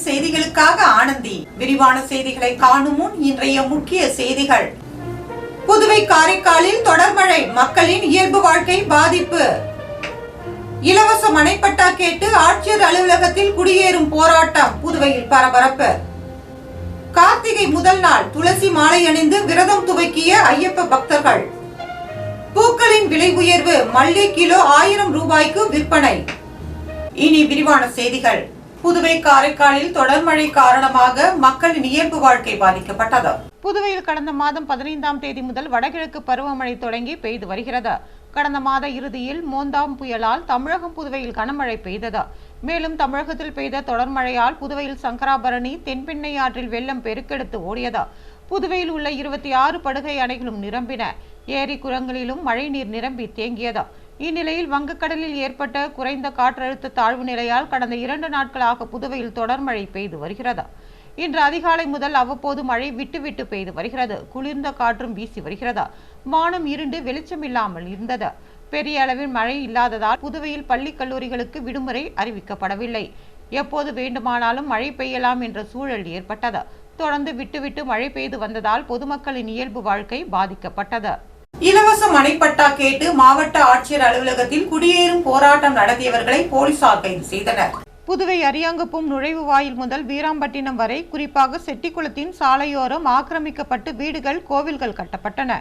சேனலின் செய்திகளுக்காக ஆனந்தி. விரிவான செய்திகளை காணும் முன் இன்றைய முக்கிய செய்திகள். புதுவை காரைக்காலில் தொடர்மழை மக்களின் இயல்பு வாழ்க்கை பாதிப்பு. இலவச மனைப்பட்டா கேட்டு ஆட்சியர் அலுவலகத்தில் குடியேறும் போராட்டம் புதுவையில் பரபரப்பு. கார்த்திகை முதல் நாள் துளசி மாலை அணிந்து விரதம் துவக்கிய ஐயப்ப பக்தர்கள். பூக்களின் விலை உயர்வு மல்லி கிலோ ஆயிரம் ரூபாய்க்கு விற்பனை. இனி விரிவான செய்திகள். புதுவை காரைக்காலில் தொடர் மழை காரணமாக மக்களின் இயல்பு வாழ்க்கை பாதிக்கப்பட்டது. புதுவையில் கடந்த மாதம் பதினைந்தாம் தேதி முதல் வடகிழக்கு பருவமழை தொடங்கி பெய்து வருகிறது. கடந்த மாத இறுதியில் மோந்தாம் புயலால் தமிழகம் புதுவையில் கனமழை பெய்தது. மேலும் தமிழகத்தில் பெய்த தொடர் மழையால் புதுவையில் சங்கராபரணி தென்பெண்ணை ஆற்றில் வெள்ளம் பெருக்கெடுத்து ஓடியது. புதுவையில் உள்ள இருபத்தி ஆறு படுகை அணைகளும் நிரம்பின. ஏரி குளங்களிலும் மழைநீர் நிரம்பி தேங்கியது. இந்நிலையில் வங்கக்கடலில் ஏற்பட்ட குறைந்த காற்றழுத்த தாழ்வு நிலையால் கடந்த இரண்டு நாட்களாக புதுவையில் தொடர் மழை பெய்து வருகிறது. இன்று அதிகாலை முதல் அவ்வப்போது மழை விட்டு விட்டு பெய்து வருகிறது. குளிர்ந்த காற்றும் வீசி வருகிறது. வானம் இருண்டு வெளிச்சம் இல்லாமல் இருந்தது. பெரிய அளவில் மழை இல்லாததால் புதுவையில் பள்ளி கல்லூரிகளுக்கு விடுமுறை அறிவிக்கப்படவில்லை. எப்போது வேண்டுமானாலும் மழை பெய்யலாம் என்ற சூழல் ஏற்பட்டது. தொடர்ந்து விட்டுவிட்டு மழை பெய்து வந்ததால் பொதுமக்களின் இயல்பு வாழ்க்கை பாதிக்கப்பட்டது. இலவச மனைப்பட்டா கேட்டு மாவட்ட ஆட்சியர் அலுவலகத்தில் குடியேறும் போராட்டம் நடத்தியவர்களை போலீசார் கைது செய்தனர். புதுவை அரியாங்குப்பம் நுழைவு வாயில் முதல் வீராம்பட்டினம் வரை குறிப்பாக செட்டிக்குளத்தின் சாலையோரம் ஆக்கிரமிக்கப்பட்டு வீடுகள் கோவில்கள் கட்டப்பட்டன.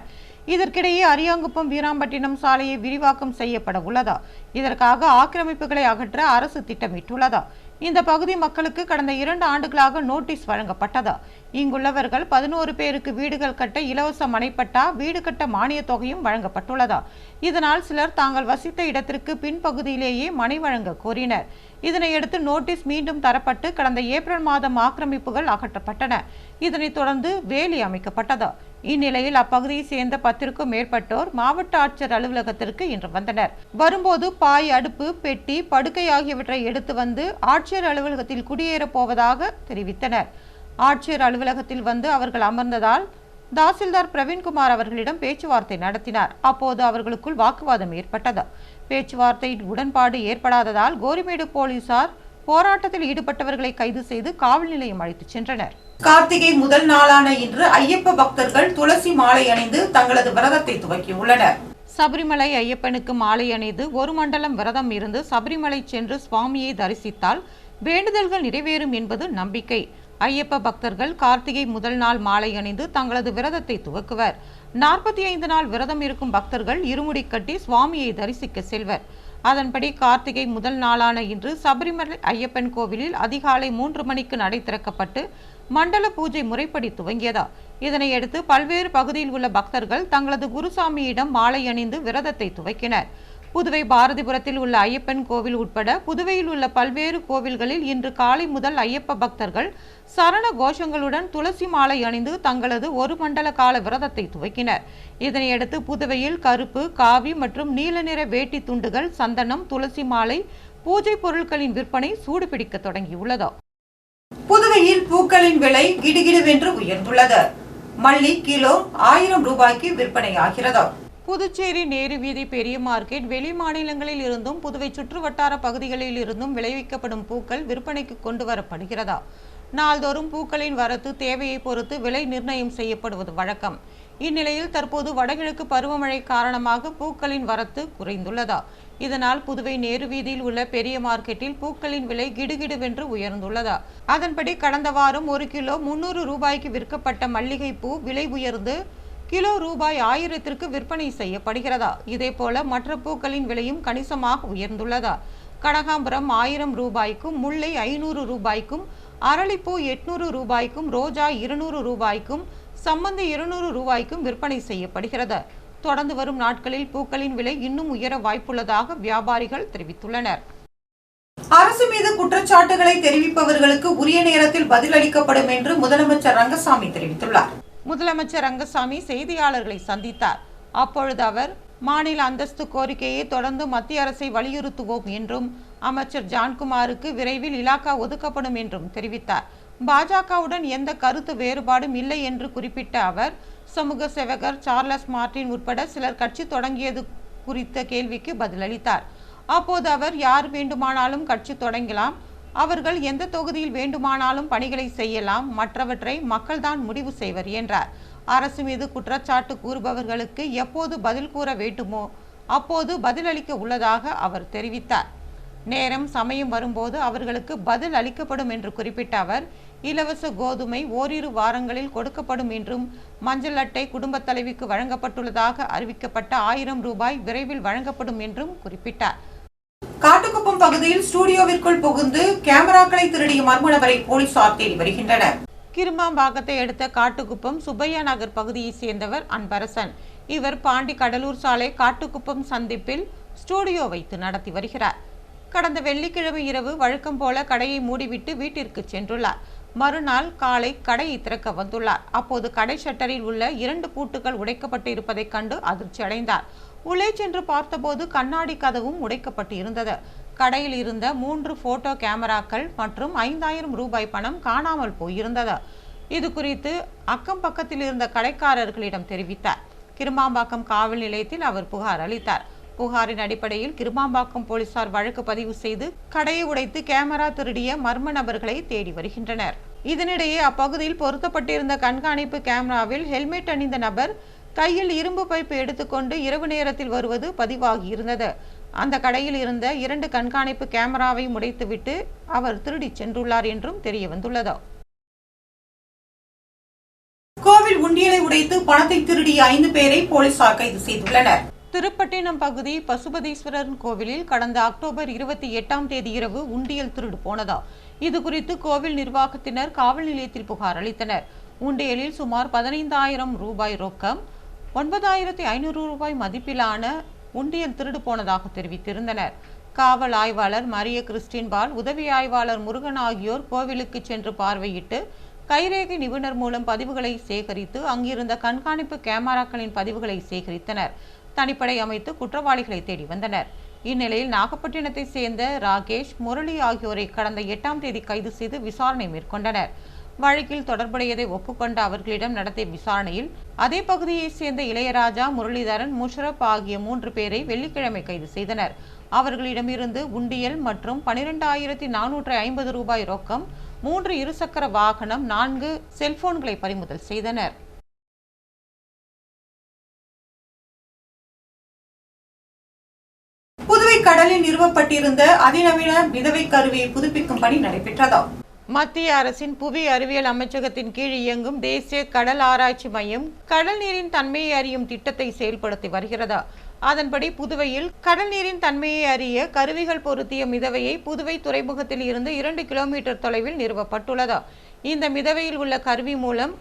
இதற்கிடையே அரியாங்குப்பம் வீராம்பட்டினம் சாலையை விரிவாக்கம் செய்யப்பட உள்ளதா இதற்காக ஆக்கிரமிப்புகளை அகற்ற அரசு திட்டமிட்டுள்ளதா? இந்த பகுதி மக்களுக்கு கடந்த இரண்டு ஆண்டுகளாக நோட்டீஸ் வழங்கப்பட்டதா. இங்குள்ளவர்கள் பதினோரு பேருக்கு வீடுகள் கட்ட இலவச மனைப்பட்டா வீடு கட்ட மானிய தொகையும் வழங்கப்பட்டுள்ளதா. இதனால் சிலர் தாங்கள் வசித்த இடத்திற்கு பின்பகுதியிலேயே மனை வழங்க கோரினர். இதனையடுத்து நோட்டீஸ் மீண்டும் தரப்பட்டு கடந்த ஏப்ரல் மாதம் ஆக்கிரமிப்புகள் அகற்றப்பட்டன. இதனைத் தொடர்ந்து வேலி அமைக்கப்பட்டது. இந்நிலையில் அப்பகுதியை சேர்ந்த பத்திற்கும் மேற்பட்டோர் மாவட்ட ஆட்சியர் அலுவலகத்திற்கு இன்று வந்தனர். வரும்போது பாய் அடுப்பு பெட்டி படுக்கை ஆகியவற்றை எடுத்து வந்து ஆட்சியர் அலுவலகத்தில் குடியேறப் போவதாக தெரிவித்தனர். ஆட்சியர் அலுவலகத்தில் வந்து அவர்கள் அமர்ந்ததால் தாசில்தார் பிரவீன்குமார் அவர்களிடம் பேச்சுவார்த்தை நடத்தினார். அப்போது அவர்களுக்குள் வாக்குவாதம் ஏற்பட்டது. பேச்சுவார்த்தை உடன்பாடு ஏற்படாததால் கோரிமேடு போலீசார் போராட்டத்தில் ஈடுபட்டவர்களை கைது செய்து காவல் நிலையம் அழைத்துச் சென்றனர். கார்த்திகை முதல் நாளான இன்று ஐயப்ப பக்தர்கள் துளசி மாலை அணிந்து தங்களது விரதத்தை துவக்கியுள்ளனர். சபரிமலை ஐயப்பனுக்கு மாலை அணிந்து ஒரு மண்டலம் விரதம் இருந்து சபரிமலை சென்று சுவாமியை தரிசித்தால் வேண்டுதல்கள் நிறைவேறும் என்பது நம்பிக்கை. ஐயப்ப பக்தர்கள் கார்த்திகை முதல் நாள் மாலை அணிந்து தங்களது விரதத்தை துவக்குவர். நாற்பத்தி ஐந்து நாள் விரதம் இருக்கும் பக்தர்கள் இருமுடி கட்டி சுவாமியை தரிசிக்க செல்வர். அதன்படி கார்த்திகை முதல் நாளான இன்று சபரிமலை ஐயப்பன் கோவிலில் அதிகாலை மூன்று மணிக்கு நடை திறக்கப்பட்டு மண்டல பூஜை முறைப்படி துவங்கியதா? இதனையடுத்து பல்வேறு பகுதியில் உள்ள பக்தர்கள் தங்களது குருசாமியிடம் மாலை அணிந்து விரதத்தை துவக்கினர். புதுவை பாரதிபுரத்தில் உள்ள ஐயப்பன் கோவில் உட்பட புதுவையில் உள்ள பல்வேறு கோவில்களில் இன்று காலை முதல் ஐயப்ப பக்தர்கள் சரண கோஷங்களுடன் துளசி மாலை அணிந்து தங்களது ஒரு மண்டல கால விரதத்தை துவக்கினர். இதனையடுத்து புதுவையில் கருப்பு காவி மற்றும் நீல நிற வேட்டி துண்டுகள் சந்தனம் துளசி மாலை பூஜை பொருட்களின் விற்பனை சூடுபிடிக்க தொடங்கியுள்ளது? புதுவையில் பூக்களின் விலை கிடுகிடுவென்று உயர்ந்துள்ளது. மல்லி கிலோ ஆயிரம் ரூபாய்க்கு விற்பனையாகிறது. புதுச்சேரி நேரு வீதி பெரிய மார்க்கெட் வெளி மாநிலங்களில் இருந்தும் புதுவை சுற்று வட்டார பகுதிகளில் இருந்தும் விளைவிக்கப்படும் பூக்கள் விற்பனைக்கு கொண்டு வரப்படுகிறதா? நாள்தோறும் பூக்களின் வரத்து தேவையை பொறுத்து விலை நிர்ணயம் செய்யப்படுவது வழக்கம். இந்நிலையில் தற்போது வடகிழக்கு பருவமழை காரணமாக பூக்களின் வரத்து குறைந்துள்ளதா? இதனால் புதுவை நேரு வீதியில் உள்ள பெரிய மார்க்கெட்டில் பூக்களின் விலை கிடுகிடுவென்று உயர்ந்துள்ளதா? அதன்படி கடந்த வாரம் ஒரு கிலோ முன்னூறு ரூபாய்க்கு விற்கப்பட்ட மல்லிகை பூ விலை உயர்ந்து கிலோ ரூபாய் ஆயிரத்திற்கு விற்பனை செய்யப்படுகிறதா? இதேபோல மற்ற பூக்களின் விலையும் கணிசமாக உயர்ந்துள்ளதா? கனகாம்பரம் ஆயிரம் ரூபாய்க்கும் முல்லை ஐநூறு ரூபாய்க்கும் அரளிப்பூ எட்நூறு ரூபாய்க்கும் ரோஜா இருநூறு ரூபாய்க்கும் சம்மந்தி இருநூறு ரூபாய்க்கும் விற்பனை செய்யப்படுகிறது. தொடர்ந்து வரும் நாட்களில் பூக்களின் விலை இன்னும் உயர வாய்ப்புள்ளதாக வியாபாரிகள் தெரிவித்துள்ளனர். அரசு மீது குற்றச்சாட்டுகளை தெரிவிப்பவர்களுக்கு உரிய நேரத்தில் பதிலளிக்கப்படும் என்று முதலமைச்சர் ரங்கசாமி தெரிவித்துள்ளார். முதலமைச்சர் ரங்கசாமி செய்தியாளர்களை சந்தித்தார். அப்பொழுது அவர் மாநில அந்தஸ்து கோரிக்கையை தொடர்ந்து மத்திய அரசை வலியுறுத்துவோம் என்றும் அமைச்சர் ஜான்குமாருக்கு விரைவில் இலாக்கா ஒதுக்கப்படும் என்றும் தெரிவித்தார். பாஜகவுடன் எந்த கருத்து வேறுபாடும் இல்லை என்று குறிப்பிட்ட அவர் சமூக சேவகர் சார்லஸ் மார்டின் உட்பட சிலர் கட்சி தொடங்கியது குறித்த கேள்விக்கு பதிலளித்தார். அப்போது அவர் யார் வேண்டுமானாலும் கட்சி தொடங்கலாம். அவர்கள் எந்த தொகுதியில் வேண்டுமானாலும் பணிகளை செய்யலாம். மற்றவற்றை மக்கள்தான் முடிவு செய்வர் என்றார். அரசு மீது குற்றச்சாட்டு கூறுபவர்களுக்கு எப்போது பதில் கூற வேண்டுமோ அப்போது பதிலளிக்க உள்ளதாக அவர் தெரிவித்தார். நேரம் சமயம் வரும்போது அவர்களுக்கு பதில் அளிக்கப்படும் என்று குறிப்பிட்ட அவர் இலவச கோதுமை ஓரிரு வாரங்களில் கொடுக்கப்படும் என்றும் மஞ்சள் அட்டை குடும்பத் தலைவிக்கு வழங்கப்பட்டுள்ளதாக அறிவிக்கப்பட்ட ஆயிரம் ரூபாய் விரைவில் வழங்கப்படும் என்றும் குறிப்பிட்டார். காட்டுக்குப்பம் பகுதியில் ஸ்டூடியோவிற்குள் புகுந்து கேமராக்களை திருடிய மர்ம நபரை போலீசார் தேடி வருகின்றனர். கிருமாம்பாக்கத்தை அடுத்த காட்டுக்குப்பம் சுப்பையா நகர் பகுதியைச் சேர்ந்தவர் அன்பரசன். இவர் பாண்டி கடலூர் சாலை காட்டுக்குப்பம் சந்திப்பில் ஸ்டூடியோ வைத்து நடத்தி வருகிறார். கடந்த வெள்ளிக்கிழமை இரவு வழக்கம் போல கடையை மூடிவிட்டு வீட்டிற்கு சென்றுள்ளார். மறுநாள் காலை கடையை திறக்க வந்துள்ளார். அப்போது கடை ஷட்டரில் உள்ள இரண்டு பூட்டுகள் உடைக்கப்பட்டு இருப்பதைக் கண்டு அதிர்ச்சி அடைந்தார் உள்ளே சென்று பார்த்தபோது கண்ணாடி கதவும் உடைக்கப்பட்டு இருந்தது கடையில் இருந்த மூன்று போட்டோ கேமராக்கள் மற்றும் ஐந்தாயிரம் ரூபாய் பணம் காணாமல் போயிருந்தது. இது குறித்து அக்கம் பக்கத்தில் இருந்த கடைக்காரர்களிடம் தெரிவித்தார். கிருமாம்பாக்கம் காவல் நிலையத்தில் அவர் புகார் அளித்தார். புகாரின் அடிப்படையில் கிருமாம்பாக்கம் போலீசார் வழக்கு பதிவு செய்து கடையை உடைத்து கேமரா திருடிய மர்ம நபர்களை தேடி வருகின்றனர். இதனிடையே அப்பகுதியில் பொருத்தப்பட்டிருந்த கண்காணிப்பு கேமராவில் ஹெல்மெட் அணிந்த நபர் கையில் இரும்பு பைப்பு எடுத்துக்கொண்டு இரவு நேரத்தில் வருவது பதிவாகியிருந்தது. அந்த கடையில் இருந்த இரண்டு கண்காணிப்பு கேமராவை உடைத்துவிட்டு அவர் திருடிச் சென்றுள்ளார் என்றும் தெரிய வந்துள்ளது கோவில் உண்டியலை உடைத்து பணத்தை திருடிய ஐந்து பேரை போலீசார் கைது செய்துள்ளனர். திருப்பட்டினம் பகுதி பசுபதீஸ்வரர் கோவிலில் கடந்த அக்டோபர் இருபத்தி எட்டாம் தேதி இரவு உண்டியல் திருடு போனதா? இது குறித்து கோவில் நிர்வாகத்தினர் காவல் நிலையத்தில் புகார் அளித்தனர். உண்டியலில் சுமார் பதினைந்தாயிரம் ரூபாய் ரொக்கம் ஒன்பதாயிரத்தி ஐநூறு ரூபாய் மதிப்பிலான உண்டியல் திருடு போனதாக தெரிவித்திருந்தனர். காவல் ஆய்வாளர் மரிய கிறிஸ்டின்பால் உதவி ஆய்வாளர் முருகன் ஆகியோர் கோவிலுக்கு சென்று பார்வையிட்டு கைரேகை நிபுணர் மூலம் பதிவுகளை சேகரித்து அங்கிருந்த கண்காணிப்பு கேமராக்களின் பதிவுகளை சேகரித்தனர். தனிப்படை அமைத்து குற்றவாளிகளை தேடி வந்தனர். இந்நிலையில் நாகப்பட்டினத்தை சேர்ந்த ராகேஷ் முரளி ஆகியோரை கடந்த எட்டாம் தேதி கைது செய்து விசாரணை மேற்கொண்டனர். வழக்கில் தொடர்புடையதை ஒப்புக்கொண்ட அவர்களிடம் நடத்திய விசாரணையில் அதே பகுதியைச் சேர்ந்த இளையராஜா முரளிதரன் முஷரப் ஆகிய மூன்று பேரை வெள்ளிக்கிழமை கைது செய்தனர். அவர்களிடமிருந்து உண்டியல் மற்றும் பனிரெண்டாயிரத்தி நானூற்றி ஐம்பது ரூபாய் ரொக்கம் மூன்று இருசக்கர வாகனம் நான்கு செல்போன்களை பறிமுதல் செய்தனர். முதலில் நிறுவப்பட்டிருந்த அதிநவீன மிதவை கருவியை புதுப்பிக்கும் பணி நடைபெற்றது மத்திய அரசின் புவி அறிவியல் அமைச்சகத்தின் கீழ் இயங்கும் தேசிய கடல் ஆராய்ச்சி மையம் கடல் நீரின் தன்மையை அறியும் திட்டத்தை செயல்படுத்தி வருகிறது. அதன்படி புதுவையில் கடல் நீரின் தன்மையை அறிய கருவிகள் பொருத்திய மிதவையை புதுவை துறைமுகத்தில் இருந்து இரண்டு கிலோமீட்டர் தொலைவில் நிறுவப்பட்டுள்ளது. இந்த மிதவையில் உள்ள கருவி மூலம்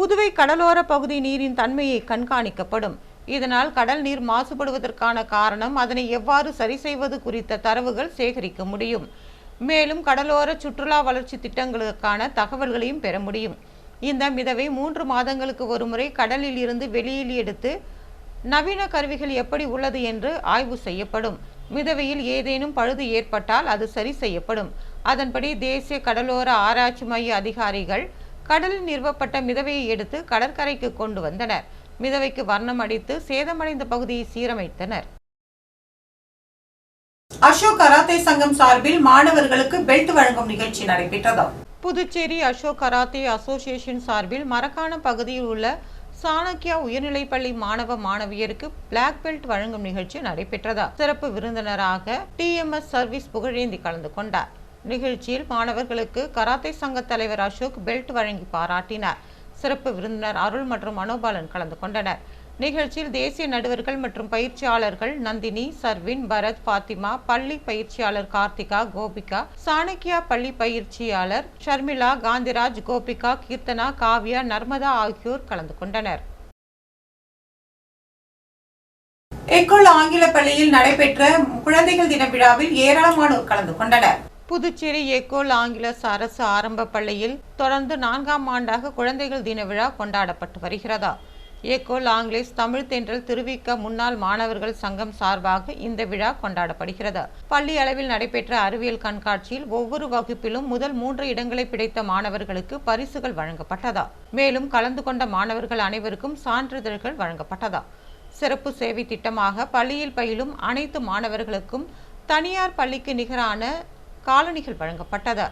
புதுவை கடலோர பகுதி நீரின் தன்மையை கண்காணிக்கப்படும். இதனால் கடல் நீர் மாசுபடுவதற்கான காரணம் அதனை எவ்வாறு சரி செய்வது குறித்த தரவுகள் சேகரிக்க முடியும். மேலும் கடலோர சுற்றுலா வளர்ச்சி திட்டங்களுக்கான தகவல்களையும் பெற முடியும். இந்த மிதவை மூன்று மாதங்களுக்கு ஒருமுறை கடலில் இருந்து வெளியில் எடுத்து நவீன கருவிகள் எப்படி உள்ளது என்று ஆய்வு செய்யப்படும். மிதவையில் ஏதேனும் பழுது ஏற்பட்டால் அது சரி செய்யப்படும். அதன்படி தேசிய கடலோர ஆராய்ச்சி மைய அதிகாரிகள் கடலில் நிறுவப்பட்ட மிதவையை எடுத்து கடற்கரைக்கு கொண்டு வந்தனர். மிதவைக்கு வர்ணம் அடித்து சேதமடைந்த பகுதியை சீரமைத்தனர். அசோக் கராத்தே சங்கம் சார்பில் மாணவர்களுக்கு பெல்ட் வழங்கும் நிகழ்ச்சி நடைபெற்றது. புதுச்சேரி அசோக் கராத்தே அசோசியேஷன் சார்பில் மரக்காண பகுதியில் உள்ள சாணக்கியா உயர்நிலைப்பள்ளி மாணவ மாணவியருக்கு பிளாக் பெல்ட் வழங்கும் நிகழ்ச்சி நடைபெற்றதா. சிறப்பு விருந்தினராக டிஎம்எஸ் சர்வீஸ் புகழேந்தி கலந்து கொண்டார். நிகழ்ச்சியில் மாணவர்களுக்கு கராத்தே சங்க தலைவர் அசோக் பெல்ட் வழங்கி பாராட்டினார். சிறப்பு விருந்தினர் அருள் மற்றும் மனோபாலன் கலந்து கொண்டனர். நிகழ்ச்சியில் தேசிய நடுவர்கள் மற்றும் பயிற்சியாளர்கள் நந்தினி சர்வின் பரத் பாத்திமா பள்ளி பயிற்சியாளர் கார்த்திகா கோபிகா சாணக்கியா பள்ளி பயிற்சியாளர் ஷர்மிளா காந்திராஜ் கோபிகா கீர்த்தனா காவ்யா நர்மதா ஆகியோர் கலந்து கொண்டனர். எக்கோல் ஆங்கில பள்ளியில் நடைபெற்ற குழந்தைகள் தின விழாவில் ஏராளமானோர் கலந்து கொண்டனர். புதுச்சேரி எக்கோல் ஆங்கிலஸ் அரசு ஆரம்ப பள்ளியில் தொடர்ந்து நான்காம் ஆண்டாக குழந்தைகள் தின விழா கொண்டாடப்பட்டு வருகிறதா? ஏகோல் ஆங்கிலேஸ் தமிழ் தென்றல் திருவிக்க முன்னாள் மாணவர்கள் சங்கம் சார்பாக இந்த விழா கொண்டாடப்படுகிறது. பள்ளி அளவில் நடைபெற்ற அறிவியல் கண்காட்சியில் ஒவ்வொரு வகுப்பிலும் முதல் மூன்று இடங்களை பிடித்த மாணவர்களுக்கு பரிசுகள் வழங்கப்பட்டதா? மேலும் கலந்து கொண்ட மாணவர்கள் அனைவருக்கும் சான்றிதழ்கள் வழங்கப்பட்டதா? சிறப்பு சேவை திட்டமாக பள்ளியில் பயிலும் அனைத்து மாணவர்களுக்கும் தனியார் பள்ளிக்கு நிகரான காலணிகள் வழங்கப்பட்டது.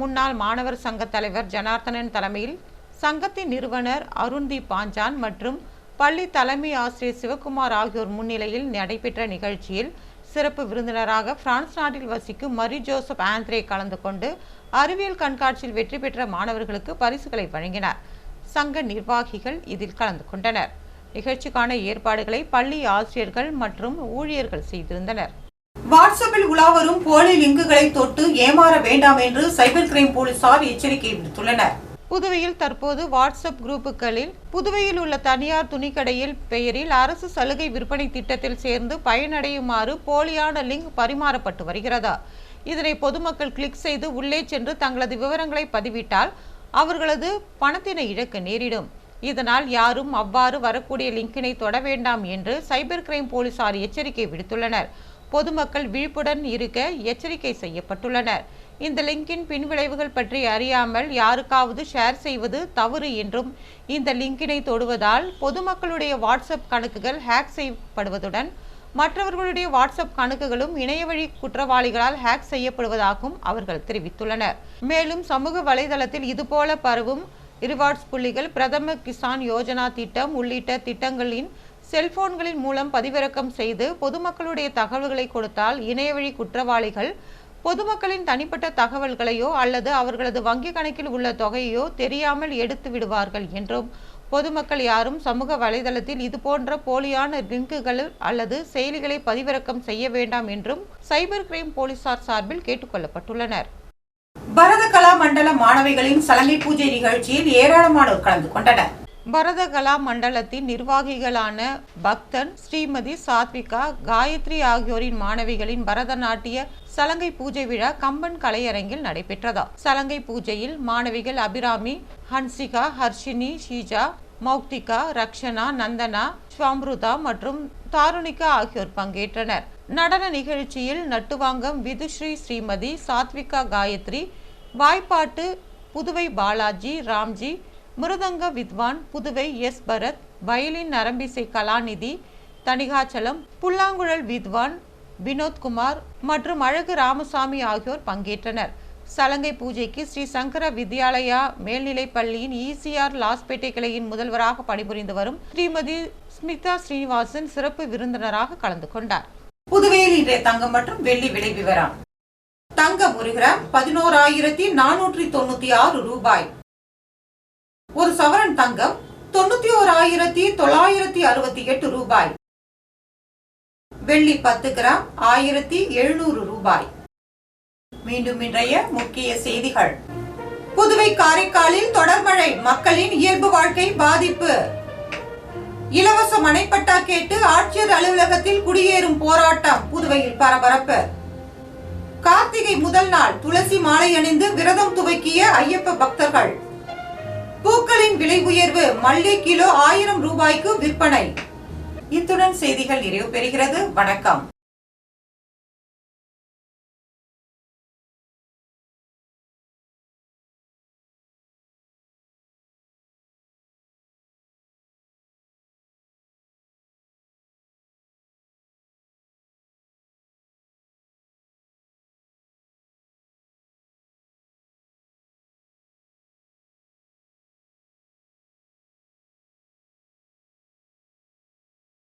முன்னாள் மாணவர் சங்க தலைவர் ஜனார்த்தனன் தலைமையில் சங்கத்தின் நிறுவனர் அருண்தீப் பாஞ்சான் மற்றும் பள்ளி தலைமை ஆசிரியர் சிவகுமார் ஆகியோர் முன்னிலையில் நடைபெற்ற நிகழ்ச்சியில் சிறப்பு விருந்தினராக பிரான்ஸ் நாட்டில் வசிக்கும் மரி ஜோசப் ஆந்திரே கலந்து கொண்டு அறிவியல் கண்காட்சியில் வெற்றி பெற்ற மாணவர்களுக்கு பரிசுகளை வழங்கினார். சங்க நிர்வாகிகள் இதில் கலந்து கொண்டனர். நிகழ்ச்சிக்கான ஏற்பாடுகளை பள்ளி ஆசிரியர்கள் மற்றும் ஊழியர்கள் செய்திருந்தனர். வாட்ஸ்அப்பில் உலாவரும் போலி லிங்குகளை தொட்டு ஏமாற வேண்டாம் என்று சைபர் கிரைம் போலீசார் எச்சரிக்கை விடுத்துள்ளனர். புதுவையில் தற்போது வாட்ஸ்அப் குரூப்புகளில் புதுவையில் உள்ள தனியார் துணிக்கடையில் பெயரில் அரசு சலுகை விற்பனை திட்டத்தில் சேர்ந்து பயனடையுமாறு போலியான லிங்க் பரிமாறப்பட்டு வருகிறதா. இதனை பொதுமக்கள் கிளிக் செய்து உள்ளே சென்று தங்களது விவரங்களை பதிவிட்டால் அவர்களது பணத்தினை இழக்க நேரிடும். இதனால் யாரும் அவ்வாறு வரக்கூடிய லிங்கினை தொட வேண்டாம் என்று சைபர் கிரைம் போலீசார் எச்சரிக்கை விடுத்துள்ளனர். பொதுமக்கள் விழிப்புடன் இருக்க எச்சரிக்கை செய்யப்பட்டுள்ளனர். இந்த லிங்கின் பின்விளைவுகள் பற்றி அறியாமல் யாருக்காவது ஷேர் செய்வது தவறு என்றும் இந்த லிங்கினை தொடுவதால் பொதுமக்களுடைய வாட்ஸ்அப் கணக்குகள் ஹேக் செய்யப்படுவதுடன் மற்றவர்களுடைய வாட்ஸ்அப் கணக்குகளும் இணையவழி குற்றவாளிகளால் ஹேக் செய்யப்படுவதாகவும் அவர்கள் தெரிவித்துள்ளனர். மேலும் சமூக வலைதளத்தில் இதுபோல பரவும் ரிவார்ட்ஸ் புள்ளிகள் பிரதம கிசான் யோஜனா திட்டம் உள்ளிட்ட திட்டங்களின் செல்போன்களின் மூலம் பதிவிறக்கம் செய்து பொதுமக்களுடைய தகவல்களை கொடுத்தால் இணையவழி குற்றவாளிகள் பொதுமக்களின் தனிப்பட்ட தகவல்களையோ அல்லது அவர்களது வங்கி கணக்கில் உள்ள தொகையோ தெரியாமல் எடுத்து விடுவார்கள் என்றும் பொதுமக்கள் யாரும் சமூக வலைதளத்தில் இதுபோன்ற போலியான லிங்குகள் அல்லது செயலிகளை பதிவிறக்கம் செய்ய வேண்டாம் என்றும் சைபர் கிரைம் போலீசார் சார்பில் கேட்டுக்கொள்ளப்பட்டுள்ளனர் பரத கலா மண்டல மாணவிகளின் சலங்கை பூஜை நிகழ்ச்சியில் ஏராளமானோர் கலந்து கொண்டனர். பரதகலா மண்டலத்தின் நிர்வாகிகளான பக்தன் ஸ்ரீமதி சாத்விகா காயத்ரி ஆகியோரின் மாணவிகளின் பரதநாட்டிய சலங்கை பூஜை விழா கம்பன் கலையரங்கில் நடைபெற்றதா? சலங்கை பூஜையில் மாணவிகள் அபிராமி ஹன்சிகா ஹர்ஷினி ஷீஜா மௌக்திகா ரக்ஷனா நந்தனா ஸ்வாம்ருதா மற்றும் தாருணிகா ஆகியோர் பங்கேற்றனர். நடன நிகழ்ச்சியில் நட்டுவாங்கம் விதுஸ்ரீ ஸ்ரீமதி சாத்விகா காயத்ரி வாய்ப்பாட்டு புதுவை பாலாஜி ராம்ஜி மிருதங்க வித்வான் புதுவை எஸ். பரத் வயலின் நரம்பிசை கலாநிதி தணிகாச்சலம் புல்லாங்குழல் வித்வான் வினோத்குமார் மற்றும் அழகு ராமசாமி ஆகியோர் பங்கேற்றனர். சலங்கை பூஜைக்கு ஸ்ரீ சங்கர வித்யாலயா மேல்நிலைப் பள்ளியின் இசிஆர் லாஸ்பேட்டை கிளையின் முதல்வராக பணிபுரிந்து வரும் ஸ்ரீமதி ஸ்மிதா ஸ்ரீனிவாசன் சிறப்பு விருந்தினராக கலந்து கொண்டார். புதுவையில் இன்றைய தங்கம் மற்றும் வெள்ளி விலை விவரம். தங்கம் ஒரு கிராம் பதினோராயிரத்தி நானூற்றி தொண்ணூத்தி ஆறு ரூபாய். ஒரு சவரன் தங்கம் தொண்ணூத்தி ஓராயிரத்தி தொள்ளாயிரத்தி அறுபத்தி எட்டு ரூபாய். வெள்ளி பத்து கிராம் ஆயிரத்தி எழுநூறு ரூபாய். மீண்டும் இன்றைய முக்கிய செய்திகள். புதுவை காரைக்காலில் தொடர்மழை மக்களின் இயல்பு வாழ்க்கை பாதிப்பு. இலவச மனைப்பட்டா கேட்டு ஆட்சியர் அலுவலகத்தில் குடியேறும் போராட்டம் புதுவையில் பரபரப்பு. கார்த்திகை முதல் நாள் துளசி மாலை அணிந்து விரதம் துவக்கிய ஐயப்ப பக்தர்கள். பூக்களின் விலை உயர்வு மல்லி கிலோ ஆயிரம் ரூபாய்க்கு விற்பனை. இத்துடன் செய்திகள் நிறைவு பெறுகிறது. வணக்கம்.